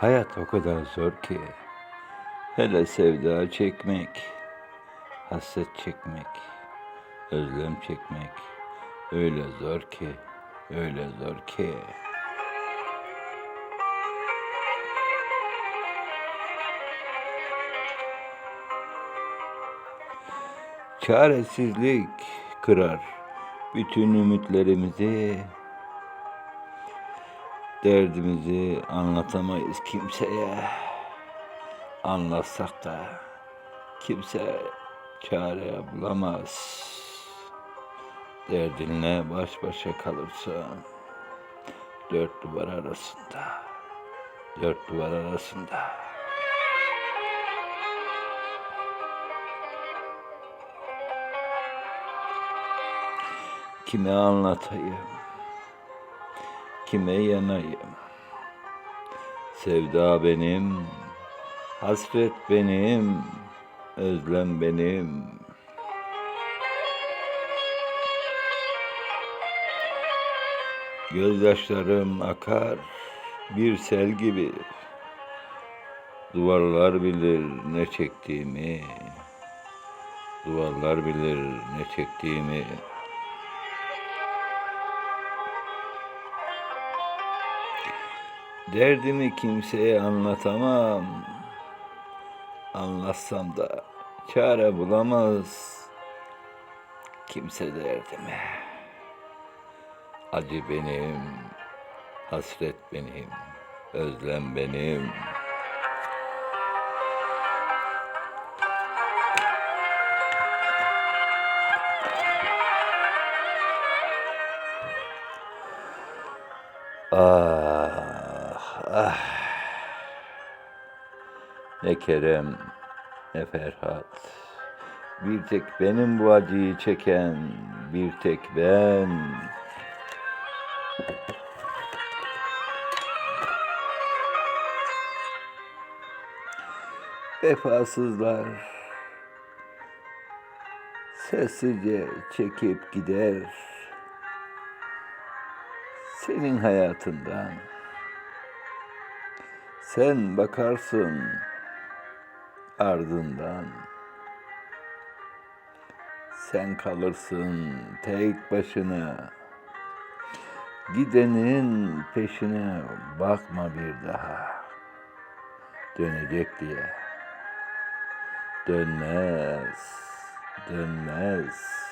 Hayat o kadar zor ki. Hele sevda çekmek, hasret çekmek, özlem çekmek öyle zor ki, öyle zor ki. Çaresizlik kırar bütün ümitlerimizi. Derdimizi anlatamayız kimseye. Anlatsak da kimse çare bulamaz. Derdinle baş başa kalırsan dört duvar arasında, dört duvar arasında. Kime anlatayım? Kime yanayım? Sevda benim, hasret benim, özlem benim. Gözyaşlarım akar bir sel gibi. Duvarlar bilir ne çektiğimi. Duvarlar bilir ne çektiğimi. Derdimi kimseye anlatamam. Anlatsam da çare bulamaz kimse derdime. Acı benim, hasret benim, özlem benim. Ah, ah. Ne Kerem, ne Ferhat. Bir tek benim bu acıyı çeken, bir tek ben. Vefasızlar sessizce çekip gider senin hayatından. Sen bakarsın ardından. Sen kalırsın tek başına. Gidenin peşine bakma bir daha. Dönecek diye. Dönmez, dönmez.